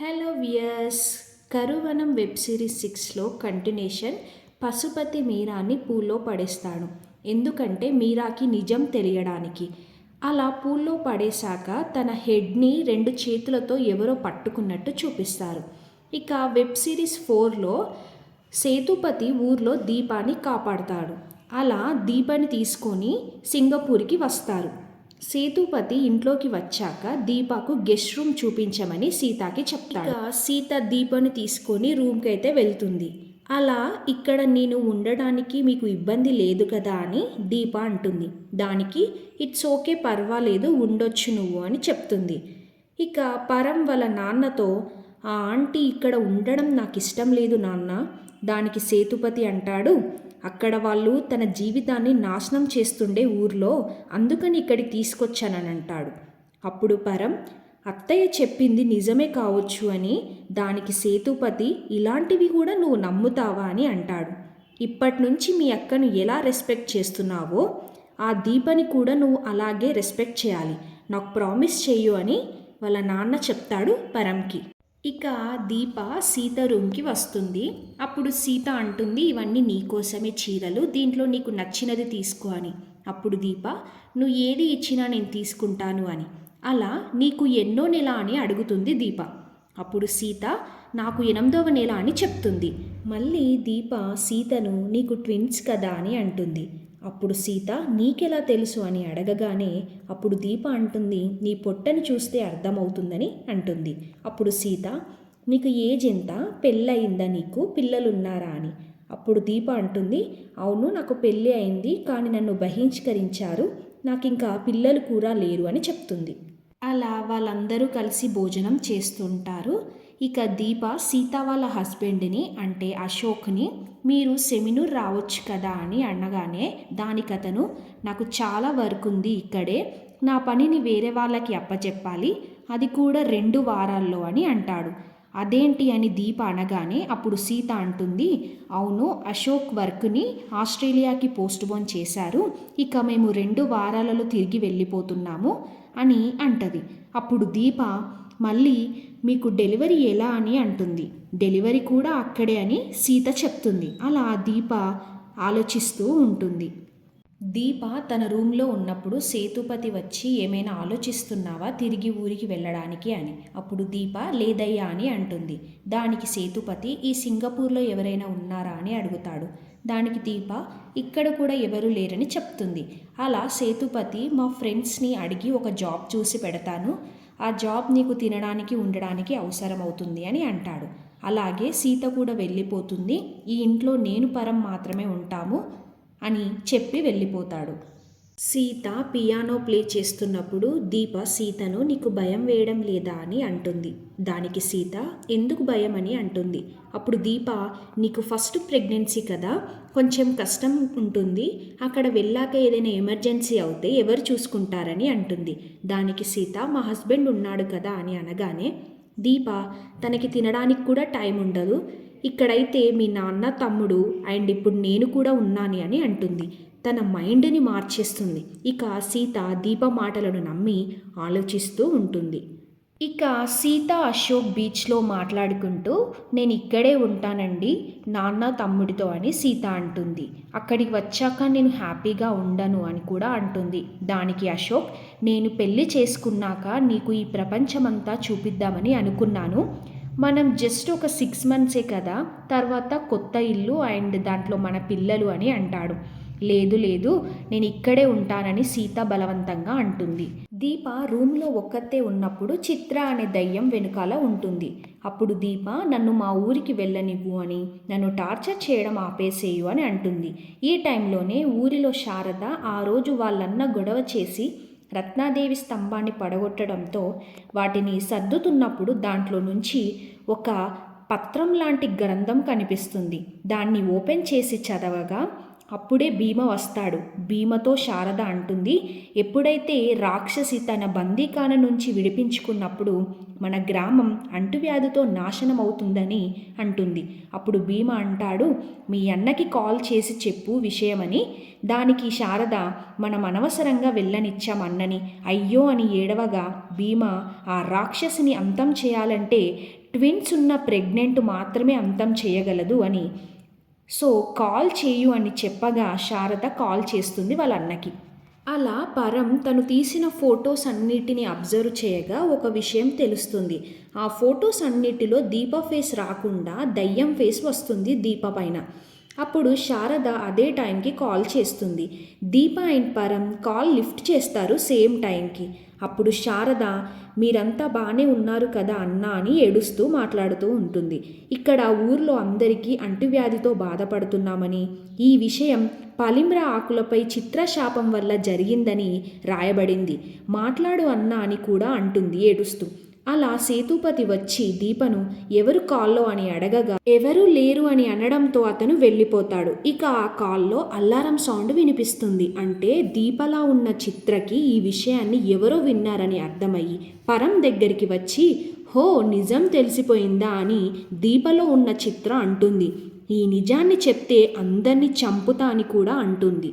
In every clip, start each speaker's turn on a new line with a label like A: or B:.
A: Hello viewers కరువనం web series సిక్స్లో continuation Pashupathi మీరాని పూల్లో పడేస్తాడు ఎందుకంటే మీరాకి నిజం తెలియడానికి. అలా పూల్లో పడేశాక తన హెడ్ని రెండు చేతులతో ఎవరో పట్టుకున్నట్టు చూపిస్తారు. ఇక వెబ్ సిరీస్ ఫోర్లో సేతుపతి ఊర్లో దీపాన్ని కాపాడతాడు. అలా దీపాన్ని తీసుకొని సింగపూర్కి వస్తారు. సేతుపతి ఇంట్లోకి వచ్చాక దీపాకు గెస్ట్ రూమ్ చూపించమని సీతకి చెప్తాడు. సీత దీపని తీసుకొని రూమ్కి అయితే వెళ్తుంది. అలా ఇక్కడ నేను ఉండడానికి మీకు ఇబ్బంది లేదు కదా అని దీప అంటుంది. దానికి ఇట్స్ ఓకే పర్వాలేదు ఉండొచ్చు నువ్వు అని చెప్తుంది. ఇక పరం వాళ్ళ నాన్నతో ఆ ఆంటీ ఇక్కడ ఉండడం నాకు ఇష్టం లేదు నాన్న దానికి సేతుపతి అంటాడు అక్కడ వాళ్ళు తన జీవితాన్ని నాశనం చేస్తుండే ఊర్లో అందుకని ఇక్కడికి తీసుకొచ్చానని అంటాడు. అప్పుడు పరం అత్తయ్య చెప్పింది నిజమే కావచ్చు అని దానికి సేతుపతి ఇలాంటివి కూడా నువ్వు నమ్ముతావా? అని అంటాడు. ఇప్పటి నుంచి మీ అక్కను ఎలా రెస్పెక్ట్ చేస్తున్నావో ఆ దీపని కూడా నువ్వు అలాగే రెస్పెక్ట్ చేయాలి. నాకు ప్రామిస్ చెయ్యు అని వాళ్ళ నాన్న చెప్తాడు పరంకి. ఇక దీప సీత రూమ్కి వస్తుంది. అప్పుడు సీత అంటుంది ఇవన్నీ నీకోసమే చీరలు దీంట్లో నీకు నచ్చినది తీసుకో అని. అప్పుడు దీప నువ్వు ఏది ఇచ్చినా నేను తీసుకుంటాను అని. అలా నీకు ఎన్నో నెల అని అడుగుతుంది దీప. అప్పుడు సీత నాకు ఎనిమిదవ నెల అని చెప్తుంది. మళ్ళీ దీప సీతను నీకు ట్విన్స్ కదా అని అంటుంది. అప్పుడు సీత నీకెలా తెలుసు? అని అడగగానే అప్పుడు దీప అంటుంది నీ పొట్టని చూస్తే అర్థమవుతుందని అంటుంది. అప్పుడు సీత నీకు ఏజ్ ఎంత? పెళ్ళయిందా నీకు? పిల్లలున్నారా? అని. అప్పుడు దీప అంటుంది అవును నాకు పెళ్ళి అయింది కానీ నన్ను బహిష్కరించారు. నాకు ఇంకా పిల్లలు కూడా లేరు అని చెప్తుంది. అలా వాళ్ళందరూ కలిసి భోజనం చేస్తుంటారు. ఇక దీప సీత వాళ్ళ హస్బెండ్ని అంటే అశోక్ని మీరు సెమినూర్ రావచ్చు కదా అని అనగానే దానికతను నాకు చాలా వర్క్ ఉంది ఇక్కడే నా పనిని వేరే వాళ్ళకి అప్పచెప్పాలి అది కూడా రెండు వారాల్లో అని అంటాడు. అదేంటి అని దీప అనగానే అప్పుడు సీత అంటుంది అవును అశోక్ వర్క్ని ఆస్ట్రేలియాకి పోస్ట్ పోన్ చేశారు ఇక మేము రెండు వారాలలో తిరిగి వెళ్ళిపోతున్నాము అని అంటది. అప్పుడు దీప మళ్ళీ మీకు డెలివరీ ఎలా అని అంటుంది. డెలివరీ కూడా అక్కడే అని సీత చెప్తుంది. అలా దీప ఆలోచిస్తూ ఉంటుంది. దీప తన రూమ్లో ఉన్నప్పుడు సేతుపతి వచ్చి ఏమైనా ఆలోచిస్తున్నావా? తిరిగి ఊరికి వెళ్ళడానికి అని. అప్పుడు దీప లేదయ్యా అని అంటుంది. దానికి సేతుపతి ఈ సింగపూర్లో ఎవరైనా ఉన్నారా అని అడుగుతాడు. దానికి దీప ఇక్కడ కూడా ఎవరు లేరని చెప్తుంది. అలా సేతుపతి మా ఫ్రెండ్స్ని అడిగి ఒక జాబ్ చూసి పెడతాను. ఆ జాబ్ నీకు తినడానికి ఉండడానికి అవసరమవుతుంది అని అంటాడు. అలాగే సీత కూడా వెళ్ళిపోతుంది. ఈ ఇంట్లో నేను పరం మాత్రమే ఉంటాము అని చెప్పి వెళ్ళిపోతాడు. సీత పియానో ప్లే చేస్తున్నప్పుడు దీప సీతను నీకు భయం వేయడం లేదా అని అంటుంది. దానికి సీత ఎందుకు భయం అని అంటుంది. అప్పుడు దీప నీకు ఫస్ట్ ప్రెగ్నెన్సీ కదా కొంచెం కష్టం ఉంటుంది అక్కడ వెళ్ళాక ఏదైనా ఎమర్జెన్సీ అవుతే ఎవరు చూసుకుంటారని అంటుంది. దానికి సీత మా హస్బెండ్ ఉన్నాడు కదా అని అనగానే దీప తనకి తినడానికి కూడా టైం ఉండదు ఇక్కడైతే మీ నాన్న తమ్ముడు అండ్ ఇప్పుడు నేను కూడా ఉన్నాను అని అంటుంది. తన మైండ్ని మార్చేస్తుంది. ఇక సీత దీప మాటలను నమ్మి ఆలోచిస్తూ ఉంటుంది. ఇక సీత అశోక్ బీచ్లో మాట్లాడుకుంటూ నేను ఇక్కడే ఉంటానండి నాన్న తమ్ముడితో అని సీత అంటుంది. అక్కడికి వచ్చాక నేను హ్యాపీగా ఉండను అని కూడా అంటుంది. దానికి అశోక్ నేను పెళ్ళి చేసుకున్నాక నీకు ఈ ప్రపంచమంతా చూపిద్దామని అనుకున్నాను. మనం జస్ట్ ఒక సిక్స్ మంత్సే కదా తర్వాత కొత్త ఇల్లు అండ్ దాంట్లో మన పిల్లలు అని అంటాడు. లేదు లేదు నేను ఇక్కడే ఉంటానని సీత బలవంతంగా అంటుంది. దీప రూమ్లో ఒక్కతే ఉన్నప్పుడు చిత్ర అనే దయ్యం వెనుకాల ఉంటుంది. అప్పుడు దీప నన్ను మా ఊరికి వెళ్ళనివ్వు అని నన్ను టార్చర్ చేయడం ఆపేసేయు అని అంటుంది. ఈ టైంలోనే ఊరిలో శారద ఆ రోజు వాళ్ళన్న గొడవ చేసి రత్నాదేవి స్తంభాన్ని పడగొట్టడంతో వాటిని సర్దుతున్నప్పుడు దాంట్లో నుంచి ఒక పత్రం లాంటి గ్రంథం కనిపిస్తుంది. దాన్ని ఓపెన్ చేసి చదవగా అప్పుడే భీమ వస్తాడు. భీమతో శారద అంటుంది ఎప్పుడైతే రాక్షసి తన బందీకాన నుంచి విడిపించుకున్నప్పుడు మన గ్రామం అంటువ్యాధితో నాశనం అవుతుందని అంటుంది. అప్పుడు భీమ అంటాడు మీ అన్నకి కాల్ చేసి చెప్పు విషయమని. దానికి శారద మనం అనవసరంగా వెళ్ళనిచ్చాం అన్నని అయ్యో అని ఏడవగా భీమ ఆ రాక్షసిని అంతం చేయాలంటే ట్విన్స్ ఉన్న ప్రెగ్నెంట్ మాత్రమే అంతం చేయగలదు అని సో కాల్ చేయు అని చెప్పగా శారద కాల్ చేస్తుంది వాళ్ళ అన్నకి. అలా పరం తను తీసిన ఫొటోస్ అన్నిటిని అబ్జర్వ్ చేయగా ఒక విషయం తెలుస్తుంది. ఆ ఫొటోస్ అన్నిటిలో దీప ఫేస్ రాకుండా దయ్యం ఫేస్ వస్తుంది దీప పైన. అప్పుడు శారద అదే టైంకి కాల్ చేస్తుంది. Deepa and Param call lift చేస్తారు సేమ్ టైంకి. అప్పుడు శారద మీరంతా బాగానే ఉన్నారు కదా అన్నా అని ఏడుస్తూ మాట్లాడుతూ ఉంటుంది. ఇక్కడ ఊర్లో అందరికీ అంటువ్యాధితో బాధపడుతున్నామని ఈ విషయం పలిమ్ర ఆకులపై చిత్రశాపం వల్ల జరిగిందని రాయబడింది. మాట్లాడు అన్నా అని కూడా అంటుంది ఏడుస్తూ. అలా సేతుపతి వచ్చి దీపను ఎవరు కాల్లో అని అడగగా ఎవరూ లేరు అని అనడంతో అతను వెళ్ళిపోతాడు. ఇక ఆ కాల్లో అల్లారం సౌండ్ వినిపిస్తుంది. అంటే దీపలా ఉన్న చిత్రకి ఈ విషయాన్ని ఎవరో విన్నారని అర్థమయ్యి పరం దగ్గరికి వచ్చి హో నిజం తెలిసిపోయిందా అని దీపలో ఉన్న చిత్ర అంటుంది. ఈ నిజాన్ని చెప్తే అందరినీ చంపుతా అని కూడా అంటుంది.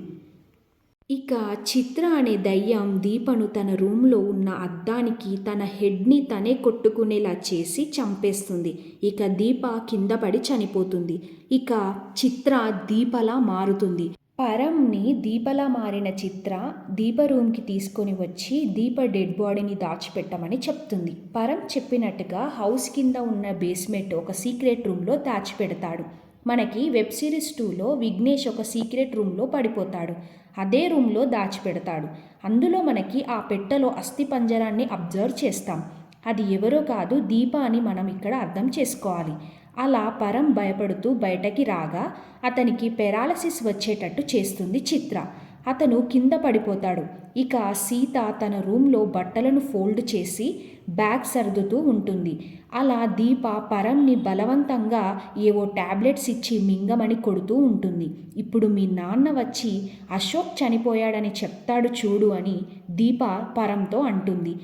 A: ఇక చిత్ర అనే దయ్యం దీపను తన రూమ్లో ఉన్న అద్దానికి తన హెడ్ని తనే కొట్టుకునేలా చేసి చంపేస్తుంది. ఇక దీప కింద పడి చనిపోతుంది. ఇక చిత్ర దీపలా మారుతుంది. పరంని దీపలా మారిన చిత్ర దీప రూమ్కి తీసుకొని వచ్చి దీప డెడ్ బాడీని దాచిపెట్టమని చెప్తుంది. పరం చెప్పినట్టుగా హౌస్ కింద ఉన్న బేస్మెంట్ ఒక సీక్రెట్ రూమ్లో దాచిపెడతాడు. మనకి వెబ్ సిరీస్ టూలో విఘ్నేష్ ఒక సీక్రెట్ రూమ్లో పడిపోతాడు. అదే రూమ్లో దాచిపెడతాడు. అందులో మనకి ఆ పెట్టెలో అస్థి పంజరాన్ని అబ్జర్వ్ చేస్తాం. అది ఎవరో కాదు దీప అని మనం ఇక్కడ అర్థం చేసుకోవాలి. అలా పరం భయపడుతూ బయటకి రాగా అతనికి పెరాలసిస్ వచ్చేటట్టు చేస్తుంది చిత్ర. అతను కింద పడిపోతాడు. ఇక సీత తన రూమ్లో బట్టలను ఫోల్డ్ చేసి బ్యాగ్ సర్దుతూ ఉంటుంది. అలా దీప పరంని బలవంతంగా ఏవో టాబ్లెట్స్ ఇచ్చి మింగమని కొడుతూ ఉంటుంది. ఇప్పుడు మీ నాన్న వచ్చి అశోక్ చనిపోయాడని చెప్తాడు చూడు అని దీప పరంతో అంటుంది.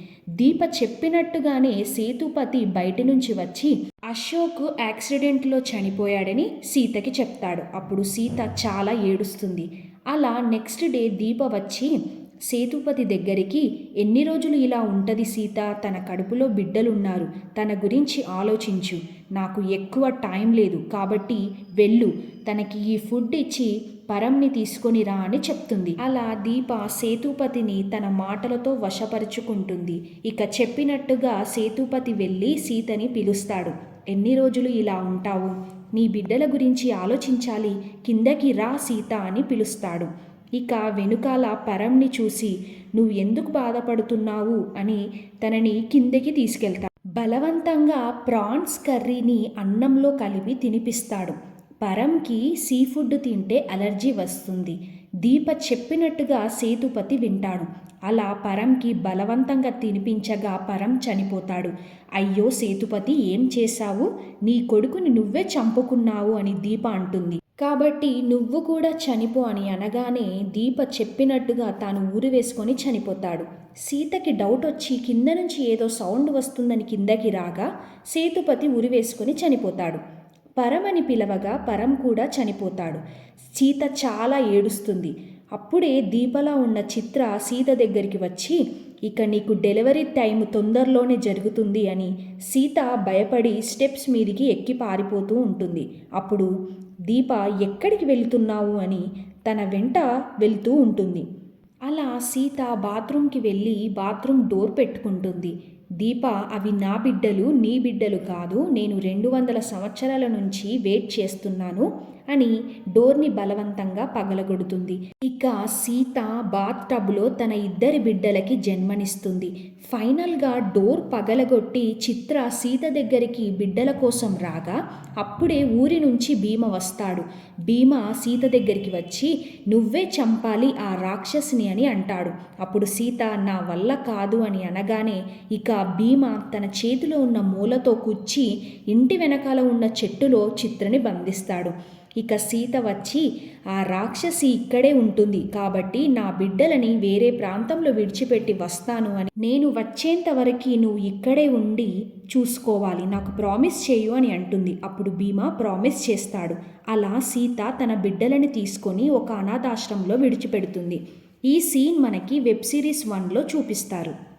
A: దీప చెప్పినట్టుగానే సేతుపతి బయట నుంచి వచ్చి అశోక్ యాక్సిడెంట్లో చనిపోయాడని సీతకి చెప్తాడు. అప్పుడు సీత చాలా ఏడుస్తుంది. అలా నెక్స్ట్ డే దీప వచ్చి సేతుపతి దగ్గరికి ఎన్ని రోజులు ఇలా ఉంటది సీత? తన కడుపులో బిడ్డలున్నారు. తన గురించి ఆలోచించు. నాకు ఎక్కువ టైం లేదు. కాబట్టి వెళ్ళు. తనకి ఈ ఫుడ్ ఇచ్చి పరంని తీసుకొని రా అని చెప్తుంది. అలా దీప సేతుపతిని తన మాటలతో వశపరుచుకుంటుంది. ఇక చెప్పినట్టుగా సేతుపతి వెళ్ళి సీతని పిలుస్తాడు. ఎన్ని రోజులు ఇలా ఉంటావు? నీ బిడ్డల గురించి ఆలోచించాలి. కిందకి రా సీత అని పిలుస్తాడు. ఇక వెనుకాల పరంని చూసి నువ్వు ఎందుకు బాధపడుతున్నావు? అని తనని కిందకి తీసుకెళ్తాడు. బలవంతంగా ప్రాన్స్ కర్రీని అన్నంలో కలిపి తినిపిస్తాడు. పరంకి సీ ఫుడ్ తింటే అలర్జీ వస్తుంది. దీప చెప్పినట్టుగా సేతుపతి వింటాడు. అలా పరంకి బలవంతంగా తినిపించగా పరం చనిపోతాడు. అయ్యో సేతుపతి ఏం చేశావు? నీ కొడుకుని నువ్వే చంపుకున్నావు అని దీప అంటుంది. కాబట్టి నువ్వు కూడా చనిపో అని అనగానే దీప చెప్పినట్టుగా తాను ఊరు వేసుకొని చనిపోతాడు. సీతకి డౌట్ వచ్చి కింద నుంచి ఏదో సౌండ్ వస్తుందని కిందకి రాగా సేతుపతి ఉరి వేసుకొని చనిపోతాడు. పరమని పిలవగా పరం కూడా చనిపోతాడు. సీత చాలా ఏడుస్తుంది. అప్పుడే దీపలా ఉన్న చిత్ర సీత దగ్గరికి వచ్చి ఇక నీకు డెలివరీ టైం తొందరలోనే జరుగుతుంది అని సీత భయపడి స్టెప్స్ మీదికి ఎక్కి పారిపోతూ ఉంటుంది. అప్పుడు దీప ఎక్కడికి వెళ్తున్నావు? అని తన వెంట వెళ్తూ ఉంటుంది. అలా సీత బాత్రూమ్కి వెళ్ళి బాత్రూమ్ డోర్ పెట్టుకుంటుంది. దీప అవి నా బిడ్డలు నీ బిడ్డలు కాదు నేను రెండు వందల సంవత్సరాల నుంచి వెయిట్ చేస్తున్నాను. అని డోర్ని బలవంతంగా పగలగొడుతుంది. ఇక సీత బాత్ టబ్లో తన ఇద్దరి బిడ్డలకి జన్మనిస్తుంది. ఫైనల్గా డోర్ పగలగొట్టి చిత్ర సీత దగ్గరికి బిడ్డల కోసం రాగా అప్పుడే ఊరి నుంచి భీమ వస్తాడు. భీమ సీత దగ్గరికి వచ్చి నువ్వే చంపాలి ఆ రాక్షసిని అని అంటాడు. అప్పుడు సీత నా వల్ల కాదు అని అనగానే ఇక భీమ తన చేతిలో ఉన్న మూలతో కుచ్చి ఇంటి వెనకాల ఉన్న చెట్టులో చిత్రని బంధిస్తాడు. ఇక సీత వచ్చి ఆ రాక్షసి ఇక్కడే ఉంటుంది. కాబట్టి నా బిడ్డలని వేరే ప్రాంతంలో విడిచిపెట్టి వస్తాను అని. నేను వచ్చేంత వరకు నువ్వు ఇక్కడే ఉండి చూసుకోవాలి. నాకు ప్రామిస్ చేయు అని అంటుంది. అప్పుడు భీమా ప్రామిస్ చేస్తాడు. అలా సీత తన బిడ్డలని తీసుకొని ఒక అనాథాశ్రమంలో విడిచిపెడుతుంది. ఈ సీన్ మనకి వెబ్ సిరీస్ వన్లో చూపిస్తారు.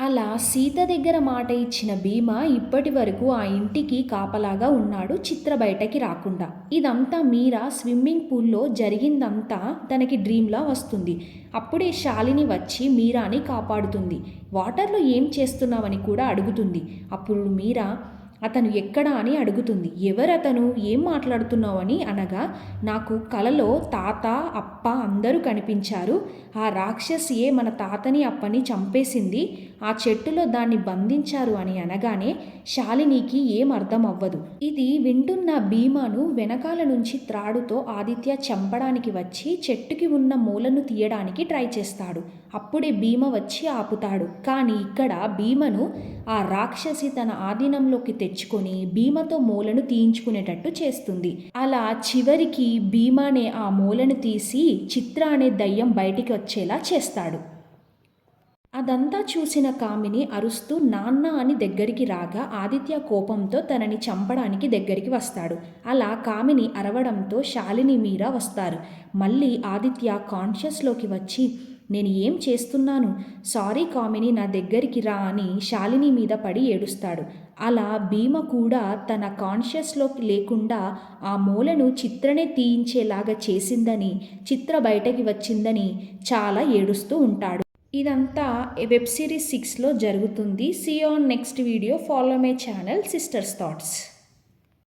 A: అలా సీత దగ్గర మాట ఇచ్చిన భీమ ఇప్పటి వరకు ఆ ఇంటికి కాపలాగా ఉన్నాడు చిత్ర బయటకి రాకుండా. ఇదంతా మీరా స్విమ్మింగ్ పూల్లో జరిగిందంతా తనకి డ్రీమ్లా వస్తుంది. అప్పుడే శాలిని వచ్చి మీరాని కాపాడుతుంది. వాటర్లో ఏం చేస్తున్నావని కూడా అడుగుతుంది. అప్పుడు మీరా అతను ఎక్కడా? అని అడుగుతుంది. ఎవరతను? ఏం మాట్లాడుతున్నావని? అనగా నాకు కలలో తాత అప్ప అందరూ కనిపించారు. ఆ రాక్షసియే మన తాతని అప్పని చంపేసింది. ఆ చెట్టులో దాన్ని బంధించారు అని అనగానే శాలినికి ఏం అర్థం అవ్వదు ఇది వింటున్న భీమాను వెనకాల నుంచి త్రాడుతో ఆదిత్య చంపడానికి వచ్చి చెట్టుకి ఉన్న మూలను తీయడానికి ట్రై చేస్తాడు. అప్పుడే భీమ వచ్చి ఆపుతాడు. కానీ ఇక్కడ భీమను ఆ రాక్షసి తన ఆధీనంలోకి తెచ్చుకొని భీమతో మూలను తీయించుకునేటట్టు చేస్తుంది. అలా చివరికి భీమానే ఆ మూలను తీసి చిత్ర అనే దయ్యం బయటికి వచ్చేలా చేస్తాడు. అదంతా చూసిన కామిని అరుస్తూ నాన్న అని దగ్గరికి రాగా ఆదిత్య కోపంతో తనని చంపడానికి దగ్గరికి వస్తాడు. అలా కామిని అరవడంతో శాలిని మీరా వస్తారు. మళ్ళీ ఆదిత్య కాన్షియస్లోకి వచ్చి నేను ఏం చేస్తున్నాను? సారీ కామిని నా దగ్గరికి రా అని శాలిని మీద పడి ఏడుస్తాడు. అలా భీమ కూడా తన కాన్షియస్లోకి లేకుండా ఆ మూలను చిత్రనే తీయించేలాగా చేసిందని చిత్ర బయటకి వచ్చిందని చాలా ఏడుస్తూ ఉంటాడు. ఇదంతా వెబ్ సిరీస్ సిక్స్లో జరుగుతుంది. See on next video follow my channel sisters thoughts